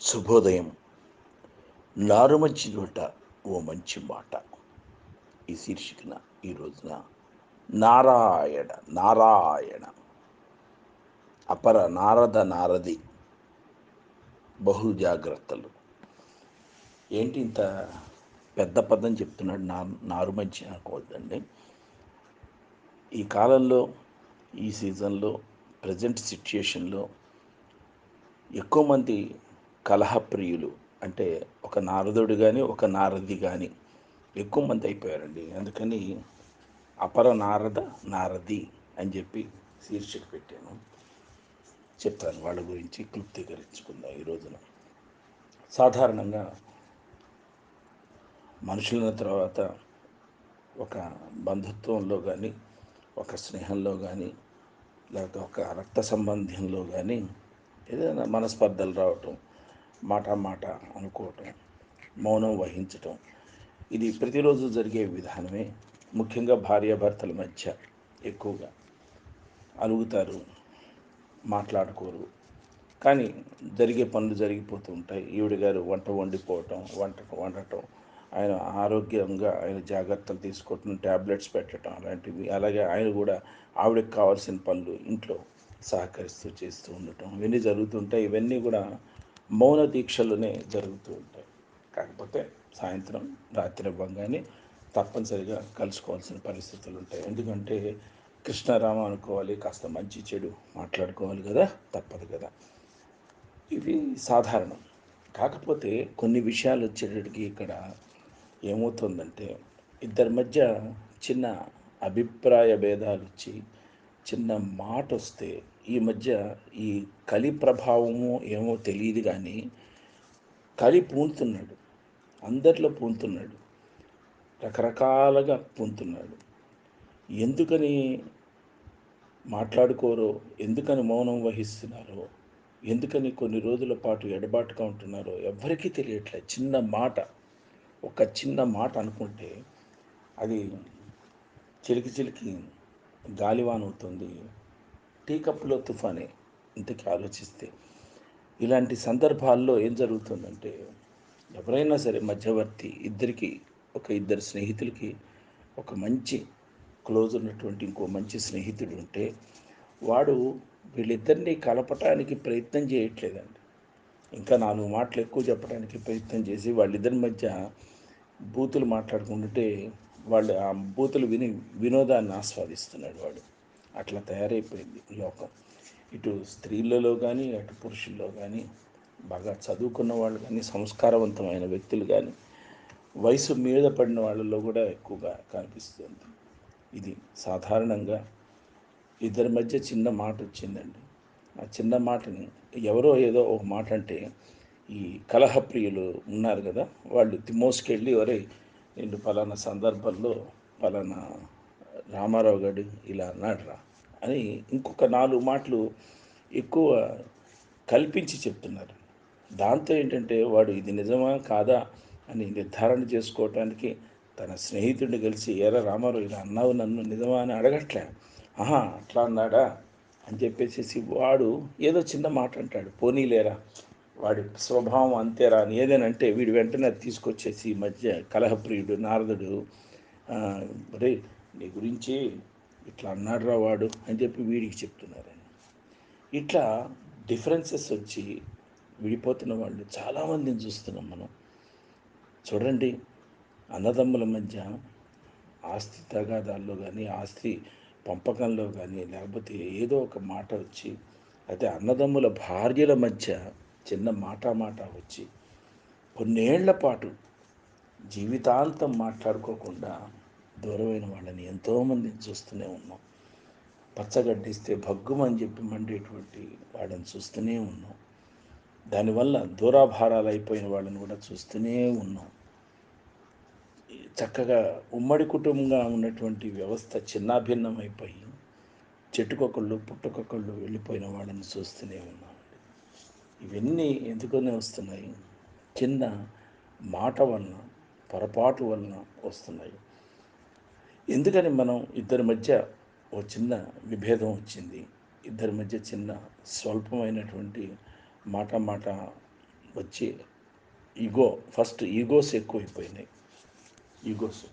శుభోదయం. నారుమంచి నోట ఓ మంచి మాట. ఈ శీర్షికన ఈ రోజున నారాయణ నారాయణ. అపర నారద నారది. బహు జాగ్రత్తలు. ఏంటి ఇంత పెద్ద పదం చెప్తున్నాడు నా నారుమంచి అనుకోవద్దండి ఈ కాలంలో ఈ సీజన్లో ప్రజెంట్ సిచ్యుయేషన్లో ఎక్కువ మంది కలహప్రియులు. అంటే ఒక నారదుడు కానీ ఒక నారది కానీ ఎక్కువ మంది అయిపోయారండి. అందుకని అపర నారద నారది అని చెప్పి శీర్షిక పెట్టాను. చెప్తాను వాళ్ళ గురించి క్లుప్తీకరించుకుందాం ఈ రోజున. సాధారణంగా మనుషుల తర్వాత ఒక బంధుత్వంలో కానీ ఒక స్నేహంలో కానీ లేకపోతే ఒక రక్త సంబంధంలో కానీ ఏదైనా మనస్పర్ధలు రావటం మాట మాట అనుకోవటం మౌనం వహించటం ఇది ప్రతిరోజు జరిగే విధానమే. ముఖ్యంగా భార్యాభర్తల మధ్య ఎక్కువగా అలుగుతారు మాట్లాడుకోరు. కానీ జరిగే పనులు జరిగిపోతూ ఉంటాయి. ఈవిడ గారు వంట వండిపోవటం వంట వండటం ఆయన ఆరోగ్యంగా ఆయన జాగ్రత్తలు తీసుకోవటం ట్యాబ్లెట్స్ పెట్టడం అలాంటివి. అలాగే ఆయన కూడా ఆవిడకి కావాల్సిన పనులు ఇంట్లో సహకరిస్తూ చేస్తూ ఉండటం. ఇవన్నీ జరుగుతుంటాయి ఇవన్నీ కూడా మౌన దీక్షలునే జరుగుతూ ఉంటాయి. కాకపోతే సాయంత్రం రాత్రి అవ్వగానే తప్పనిసరిగా కలుసుకోవాల్సిన పరిస్థితులు ఉంటాయి ఎందుకంటే కృష్ణారామ అనుకోవాలి కాస్త మంచి చెడు మాట్లాడుకోవాలి కదా తప్పదు కదా. ఇవి సాధారణం. కాకపోతే కొన్ని విషయాలు వచ్చేటప్పటికి ఇక్కడ ఏమవుతుందంటే ఇద్దరి మధ్య చిన్న అభిప్రాయ భేదాలు వచ్చి చిన్న మాట వస్తే ఈ మధ్య ఈ కలి ప్రభావము ఏమో తెలియదు కానీ కలి పూనుతున్నాడు అందరిలో పూనుతున్నాడు రకరకాలుగా పూనుతున్నాడు ఎందుకని మాట్లాడుకోరో ఎందుకని మౌనం వహిస్తున్నారో ఎందుకని కొన్ని రోజుల పాటు ఎడబాటుగా ఉంటున్నారో ఎవరికీ తెలియట్లేదు చిన్న మాట ఒక చిన్న మాట అనుకుంటే అది చిలికి చిలికి గాలివాన్ అవుతుంది టీ కప్పులో తుఫానే ఇంతకీ ఆలోచిస్తే. ఇలాంటి సందర్భాల్లో ఏం జరుగుతుందంటే ఎవరైనా సరే మధ్యవర్తి ఇద్దరికి ఒక ఇద్దరు స్నేహితులకి ఒక మంచి క్లోజ్ ఉన్నటువంటి ఇంకో మంచి స్నేహితుడు ఉంటే వాడు వీళ్ళిద్దరినీ కలపటానికి ప్రయత్నం చేయట్లేదండి. ఇంకా నాలుగు మాటలు ఎక్కువ చెప్పడానికి ప్రయత్నం చేసి వాళ్ళిద్దరి మధ్య బూతులు మాట్లాడుకుంటుంటే వాళ్ళు ఆ బూతులు విని వినోదాన్ని ఆస్వాదిస్తున్నాడు వాడు. అట్లా తయారైపోయింది ఈ లోకం. ఇటు స్త్రీలలో కానీ అటు పురుషుల్లో కానీ బాగా చదువుకున్న వాళ్ళు కానీ సంస్కారవంతమైన వ్యక్తులు కానీ వయసు మీద పడిన వాళ్ళలో కూడా ఎక్కువగా కనిపిస్తుంది. ఇది సాధారణంగా ఇద్దరి మధ్య చిన్న మాట వచ్చిందండి. ఆ చిన్న మాటని ఎవరో ఏదో ఒక మాట అంటే ఈ కలహప్రియులు ఉన్నారు కదా వాళ్ళు మోసుకెళ్ళి ఒరే నేను పలానా సందర్భంలో పలానా రామారావు గారు ఇలా అన్నాడు రా అని ఇంకొక నాలుగు మాటలు ఎక్కువ కల్పించి చెప్తున్నారు. దాంతో ఏంటంటే వాడు ఇది నిజమా కాదా అని నిర్ధారణ చేసుకోవటానికి తన స్నేహితుడిని కలిసి ఎరా రామారావు ఇలా అన్నావు నన్ను నిజమా అని అడగట్లే. ఆహా అట్లా అన్నాడా? అని చెప్పేసి వాడు ఏదో చిన్న మాట అంటాడు. పోనీలేరా వాడి స్వభావం అంతేరా అని ఏదేనంటే వీడు వెంటనే అది తీసుకొచ్చేసి ఈ మధ్య కలహప్రియుడు నారదుడు రే నీ గురించి ఇట్లా అన్నాడురా వాడు అని చెప్పి వీడికి చెప్తున్నారని ఇట్లా డిఫరెన్సెస్ వచ్చి విడిపోతున్న వాళ్ళు చాలామందిని చూస్తున్నాం మనం. చూడండి అన్నదమ్ముల మధ్య ఆస్తి తగాదాల్లో కానీ ఆస్తి పంపకంలో కానీ లేకపోతే ఏదో ఒక మాట వచ్చి అయితే అన్నదమ్ముల భార్యల మధ్య చిన్న మాట మాట వచ్చి కొన్నేళ్ళ పాటు జీవితాంతం మాట్లాడుకోకుండా దూరమైన వాళ్ళని ఎంతోమందిని చూస్తూనే ఉన్నాం. పచ్చగడ్డిస్తే భగ్గుమని చెప్పి మండేటువంటి వాళ్ళని చూస్తూనే ఉన్నాం. దానివల్ల దూరాభారాలు అయిపోయిన వాళ్ళని కూడా చూస్తూనే ఉన్నాం. చక్కగా ఉమ్మడి కుటుంబంగా ఉన్నటువంటి వ్యవస్థ చిన్నాభిన్నం అయిపోయి చెట్టుకొకళ్ళు పుట్టుకొకళ్ళు వెళ్ళిపోయిన వాళ్ళని చూస్తూనే ఉన్నాం. ఇవన్నీ ఎందుకనే వస్తున్నాయి? చిన్న మాట వలన పొరపాటు వలన వస్తున్నాయి. ఎందుకని మనం ఇద్దరి మధ్య ఓ చిన్న విభేదం వచ్చింది? ఇద్దరి మధ్య చిన్న స్వల్పమైనటువంటి మాట మాట వచ్చి ఈగో ఫస్ట్ ఈగోస్ ఎక్కువైపోయినాయి. ఈగోస్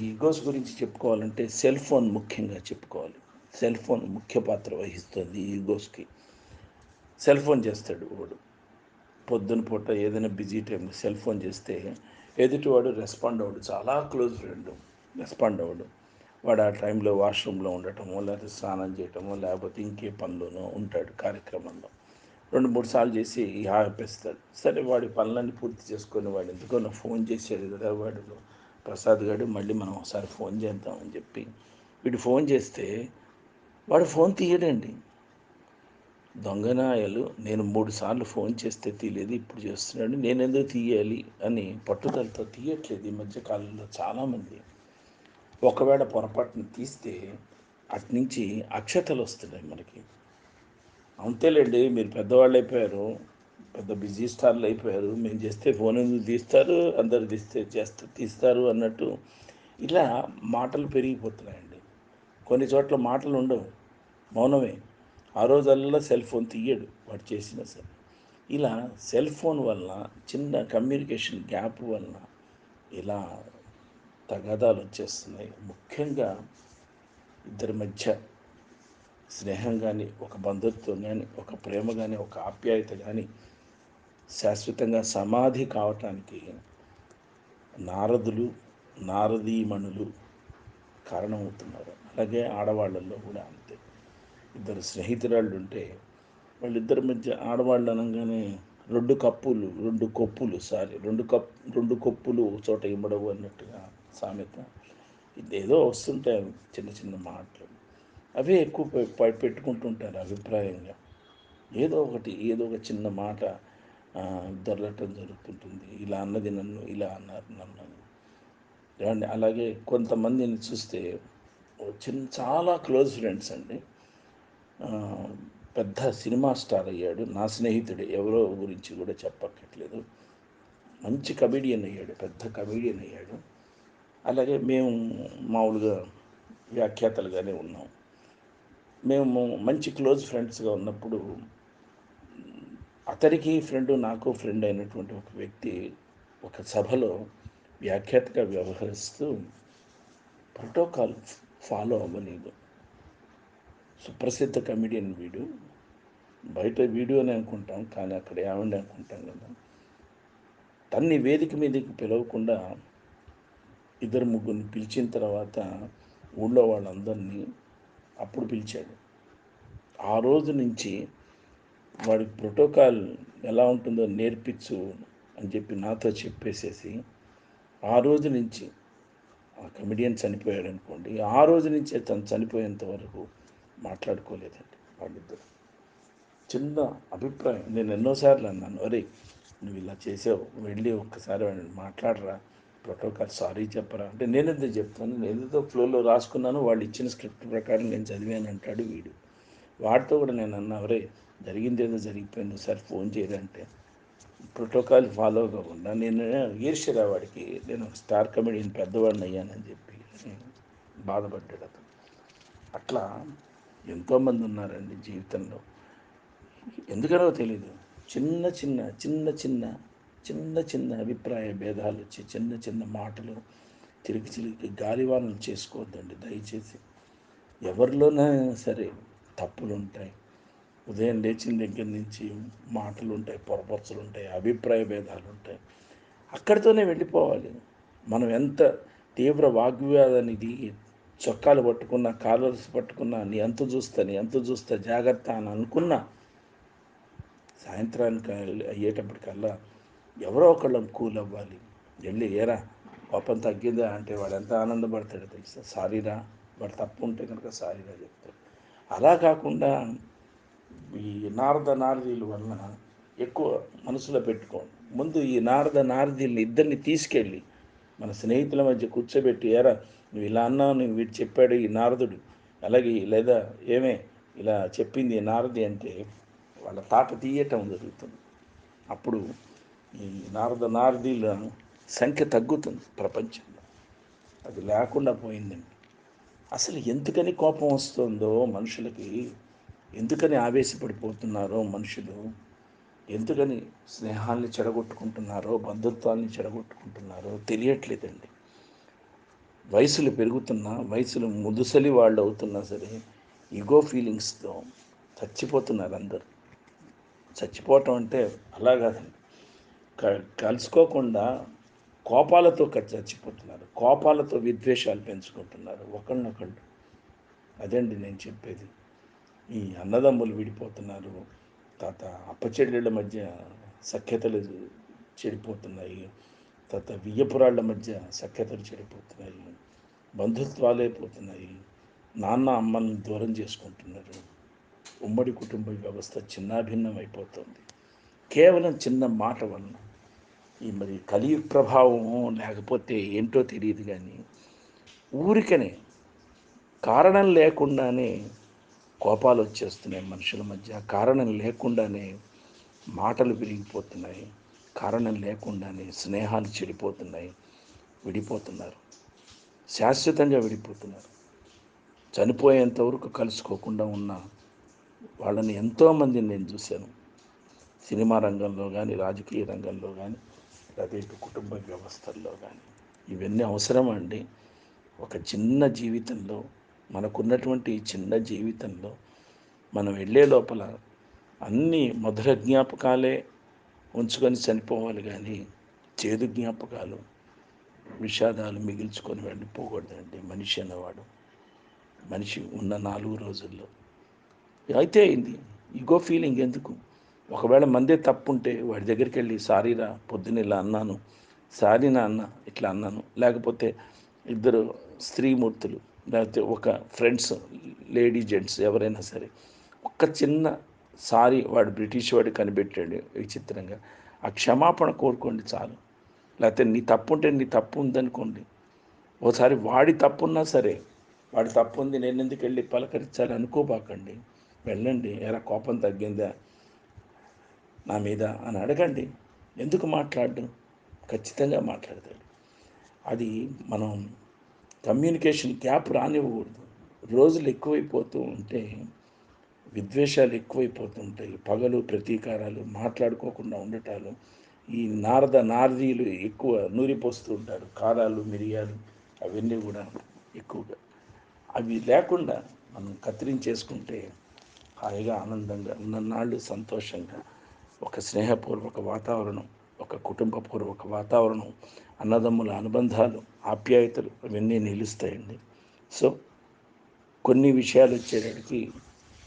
ఈగోస్ గురించి చెప్పుకోవాలంటే సెల్ ఫోన్ ముఖ్యంగా చెప్పుకోవాలి. సెల్ ఫోన్ ముఖ్య పాత్ర వహిస్తుంది ఈగోస్కి. సెల్ ఫోన్ చేస్తాడు వాడు. పొద్దున పూట ఏదైనా బిజీ టైంలో సెల్ ఫోన్ చేస్తే ఎదుటివాడు రెస్పాండ్ అవ్వడు. చాలా క్లోజ్ ఫ్రెండ్ రెస్పాండ్ అవ్వడు. వాడు ఆ టైంలో వాష్రూమ్లో ఉండటమో లేకపోతే స్నానం చేయటమో లేకపోతే ఇంకే పనిలోనో ఉంటాడు కార్యక్రమంలో. రెండు మూడు సార్లు చేసి ఆపేస్తాడు. సరే వాడి పనులన్నీ పూర్తి చేసుకొని వాడు ఎందుకో నాకు ఫోన్ చేసేది కదా వాడు. ప్రసాద్ గారు మళ్ళీ మనం ఒకసారి ఫోన్ చేద్దామని చెప్పి వీడు ఫోన్ చేస్తే వాడు ఫోన్ తీయడండి. దొంగనాయలు నేను మూడు సార్లు ఫోన్ చేస్తే తీయలేదు ఇప్పుడు చేస్తున్నాడు నేను ఎందుకు తీయాలి అని పట్టుదలతో తీయట్లేదు ఈ మధ్యకాలంలో చాలామంది. ఒకవేళ పొరపాటున తీస్తే అట్నుంచి అక్షతలు వస్తున్నాయి మనకి. అంతేలేండి మీరు పెద్దవాళ్ళు అయిపోయారు పెద్ద బిజీ స్టార్లు అయిపోయారు మేము చేస్తే ఫోన్ ఎందుకు తీస్తారు అందరు తీస్తే చేస్తే తీస్తారు అన్నట్టు ఇలా మాటలు పెరిగిపోతున్నాయండి. కొన్ని చోట్ల మాటలు ఉండవు. మౌనమే. ఆ రోజల్లా సెల్ ఫోన్ తీయడు వాడు చేసిన సరే. ఇలా సెల్ ఫోన్ వల్ల చిన్న కమ్యూనికేషన్ గ్యాప్ వలన ఇలా తగాదాలు వచ్చేస్తున్నాయి ముఖ్యంగా ఇద్దరి మధ్య స్నేహం కానీ ఒక బంధుత్వం కానీ ఒక ప్రేమ కానీ ఒక ఆప్యాయత కానీ శాశ్వతంగా సమాధి కావటానికి నారదులు నారదీమణులు కారణమవుతున్నారు. అలాగే ఆడవాళ్ళల్లో కూడా అంతే. ఇద్దరు స్నేహితురాళ్ళు ఉంటే వాళ్ళిద్దరి మధ్య ఆడవాళ్ళు అనగానే రెండు కప్పులు రెండు కొప్పులు సారీ రెండు కప్ రెండు కొప్పులు చోట ఇమ్మడవు అన్నట్టుగా సామెత. ఇదేదో వస్తుంటాయి చిన్న చిన్న మాటలు. అవే ఎక్కువ పెట్టుకుంటుంటారు అభిప్రాయంగా. ఏదో ఒకటి ఏదో ఒక చిన్న మాట దొరలటం జరుగుతుంటుంది. ఇలా అన్నది నన్ను ఇలా అన్నారు నన్ను అని. ఏమండి? అలాగే కొంతమందిని చూస్తే చిన్న చాలా క్లోజ్ ఫ్రెండ్స్ అండి. పెద్ద సినిమా స్టార్ అయ్యాడు. నా స్నేహితుడు. ఎవరో గురించి కూడా చెప్పక్కట్లేదు మంచి కమెడియన్ అయ్యాడు. పెద్ద కమెడియన్ అయ్యాడు. అలాగే మేము మామూలుగా వ్యాఖ్యాతలుగానే ఉన్నాం. మేము మంచి క్లోజ్ ఫ్రెండ్స్గా ఉన్నప్పుడు అతనికి ఫ్రెండ్ నాకు ఫ్రెండ్ అయినటువంటి ఒక వ్యక్తి ఒక సభలో వ్యాఖ్యాతగా వ్యవహరిస్తూ ప్రోటోకాల్ ఫాలో అవ్వలేదు. సుప్రసిద్ధ కమెడియన్ వీడు. బయట వీడియోనే అనుకుంటాం కానీ అక్కడ ఏమండి అనుకుంటాం కదా. తన్ని వేదిక మీదకి పిలవకుండా ఇద్దరు ముగ్గురిని పిలిచిన తర్వాత ఊళ్ళో వాళ్ళందరినీ అప్పుడు పిలిచాడు. ఆ రోజు నుంచి వాడికి ప్రోటోకాల్ ఎలా ఉంటుందో నేర్పించు అని చెప్పి నాతో చెప్పేసేసి ఆ రోజు నుంచి ఆ కమెడియన్ చనిపోయాడు అనుకోండి. ఆ రోజు నుంచే తను చనిపోయేంత వరకు మాట్లాడుకోలేదండి వాళ్ళిద్దరు. చిన్న అభిప్రాయం. నేను ఎన్నోసార్లు అన్నాను అరే నువ్వు ఇలా చేసావు వెళ్ళి ఒక్కసారి మాట్లాడరా ప్రోటోకాల్ సారీ చెప్పరా? అంటే నేను ఎందుకు చెప్తాను? నేను ఏదో ఫ్లోలో రాసుకున్నాను వాళ్ళు ఇచ్చిన స్క్రిప్ట్ ప్రకారం నేను చదివాను అంటాడు వీడు. వాడితో కూడా నేను అన్నా ఒరే జరిగింది ఏదో జరిగిపోయింది సార్ ఫోన్ చేయరంటే ప్రోటోకాల్ ఫాలో కాకుండా నేను ఈర్ష్యరా వాడికి. నేను స్టార్ కమెడియన్ పెద్దవాడిని అయ్యానని చెప్పి బాధపడ్డాడు అతను. అట్లా ఎంతోమంది ఉన్నారండి జీవితంలో. ఎందుకనో తెలీదు. చిన్న చిన్న చిన్న చిన్న చిన్న చిన్న అభిప్రాయ భేదాలు వచ్చి చిన్న చిన్న మాటలు తిరిగి తిరిగి గాలివానలు చేసుకోవద్దండి దయచేసి. ఎవరిలోనైనా సరే తప్పులు ఉంటాయి ఉదయం లేచిన దగ్గర నుంచి మాటలు ఉంటాయి పొరపరచలు ఉంటాయి అభిప్రాయ భేదాలు ఉంటాయి అక్కడితోనే వెళ్ళిపోవాలి. మనం ఎంత తీవ్ర వాగ్వివాదాన్ని దిగి చొక్కాలు పట్టుకున్నా కాలర్స్ పట్టుకున్నా నీ ఎంత చూస్తా నీ ఎంత చూస్తా జాగ్రత్త అని అనుకున్నా సాయంత్రానికి అయ్యేటప్పటికల్లా ఎవరో ఒకళ్ళం కూల్ అవ్వాలి. వెళ్ళి ఏరా కోపం తగ్గిందా అంటే వాడు ఎంత ఆనందపడతాడో తెలుసా? సారీరా వాడు తప్పు ఉంటే కనుక సారీరా చెప్తాడు. అలా కాకుండా ఈ నారద నారదీల వలన ఎక్కువ మనసులో పెట్టుకోండి. ముందు ఈ నారద నారదీల్ని ఇద్దరిని తీసుకెళ్ళి మన స్నేహితుల మధ్య కూర్చోబెట్టి ఏరా నువ్వు ఇలా అన్నావు నువ్వు వీడు చెప్పాడు ఈ నారదుడు. అలాగే లేదా ఏమే ఇలా చెప్పింది నారది అంటే వాళ్ళ తాట తీయటం జరుగుతుంది. అప్పుడు నారద నారదీల సంఖ్య తగ్గుతుంది ప్రపంచంలో. అది లేకుండా పోయిందండి. అసలు ఎందుకని కోపం వస్తుందో మనుషులకి ఎందుకని ఆవేశపడిపోతున్నారో మనుషులు ఎందుకని స్నేహాన్ని చెడగొట్టుకుంటున్నారో బంధుత్వాన్ని చెడగొట్టుకుంటున్నారో తెలియట్లేదండి. వయసులు పెరుగుతున్నా వయసులు ముదుసలి వాళ్ళు అవుతున్నా సరే ఈగో ఫీలింగ్స్తో చచ్చిపోతున్నారు అందరూ. చచ్చిపోవటం అంటే అలా కాదండి. కలుసుకోకుండా కోపాలతో చచ్చిపోతున్నారు. కోపాలతో విద్వేషాలు పెంచుకుంటున్నారు. ఒకళ్ళనొకళ్ళు. అదండి నేను చెప్పేది. ఈ అన్నదమ్ములు విడిపోతున్నారు. తాత అప్పచెల్లెళ్ళ మధ్య సఖ్యతలు చెడిపోతున్నాయి. తర్వాత వియ్యపురాళ్ళ మధ్య సఖ్యతలు చెడిపోతున్నాయి. బంధుత్వాలే పోతున్నాయి. నాన్న అమ్మల్ని దూరం చేసుకుంటున్నారు. ఉమ్మడి కుటుంబ వ్యవస్థ చిన్నాభిన్నం అయిపోతుంది. కేవలం చిన్న మాట వలన ఈ మరి కలియుగ ప్రభావం లేకపోతే ఏంటో తెలియదు కానీ ఊరికనే కారణం లేకుండానే కోపాలు వచ్చేస్తున్నాయి మనుషుల మధ్య. కారణం లేకుండానే మాటలు విరిగిపోతున్నాయి. కారణం లేకుండానే స్నేహాలు చెడిపోతున్నాయి. విడిపోతున్నారు. శాశ్వతంగా విడిపోతున్నారు. చనిపోయేంత వరకు కలుసుకోకుండా ఉన్న వాళ్ళని ఎంతోమందిని నేను చూశాను. సినిమా రంగంలో కానీ రాజకీయ రంగంలో కానీ లేదా కుటుంబ వ్యవస్థల్లో కానీ ఇవన్నీ అవసరమా అండి? ఒక చిన్న జీవితంలో మనకున్నటువంటి చిన్న జీవితంలో మనం వెళ్ళే లోపల అన్ని మధుర జ్ఞాపకాలే ఉంచుకొని చనిపోవాలి కానీ చేదు జ్ఞాపకాలు విషాదాలు మిగిల్చుకొని వెళ్ళిపోకూడదండి మనిషి అన్నవాడు. మనిషి ఉన్న నాలుగు రోజుల్లో. అయితే అయింది ఈగో ఫీలింగ్ ఎందుకు? ఒకవేళ మందే తప్పు ఉంటే వాడి దగ్గరికి వెళ్ళి సారీరా పొద్దున ఇలా అన్నాను. సారీనా అన్న ఇట్లా అన్నాను. లేకపోతే ఇద్దరు స్త్రీమూర్తులు లేకపోతే ఒక ఫ్రెండ్స్ లేడీ జెంట్స్ ఎవరైనా సరే ఒక్క చిన్న సారీ వాడు బ్రిటిష్ వాడు కనిపెట్టాడు విచిత్రంగా ఆ క్షమాపణ కోరుకోండి చాలు. లేకపోతే నీ తప్పు ఉంటే నీ తప్పు ఉందనుకోండి. ఓసారి వాడి తప్పున్నా సరే వాడి తప్పు ఉంది నేను ఎందుకు వెళ్ళి పలకరించాలి అనుకోబాకండి. వెళ్ళండి ఎరా కోపం తగ్గిందా? నా మీద అని అడగండి. ఎందుకు మాట్లాడడం? ఖచ్చితంగా మాట్లాడతాడు. అది మనం కమ్యూనికేషన్ గ్యాప్ రానివ్వకూడదు. రోజులు ఎక్కువైపోతూ ఉంటే విద్వేషాలు ఎక్కువైపోతుంటాయి పగలు ప్రతీకారాలు మాట్లాడుకోకుండా ఉండటాలు ఈ నారద నారదీయులు ఎక్కువ నూరిపోస్తూ ఉంటారు. కారాలు మిరియాలు అవన్నీ కూడా ఎక్కువగా. అవి లేకుండా మనం కత్తిరించేసుకుంటే హాయిగా ఆనందంగా ఉన్న నాళ్ళు సంతోషంగా ఒక స్నేహపూర్వక వాతావరణం ఒక కుటుంబపూర్వక వాతావరణం అన్నదమ్ముల అనుబంధాలు ఆప్యాయతలు అవన్నీ నిలుస్తాయండి. సో కొన్ని విషయాలు వచ్చేటప్పటికి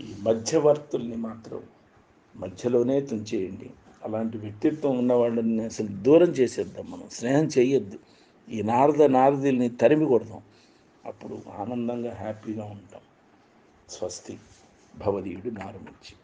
ఈ మధ్యవర్తుల్ని మాత్రం మధ్యలోనే తుంచేయండి. అలాంటి వ్యక్తిత్వం ఉన్న వాళ్ళని అసలు దూరం చేసేద్దాం మనం. స్నేహం చేయొద్దు ఈ నారద నారదుల్ని తరిమి కొడదాం. అప్పుడు ఆనందంగా హ్యాపీగా ఉంటాం. స్వస్తి. భవదీయుడు నారమించి.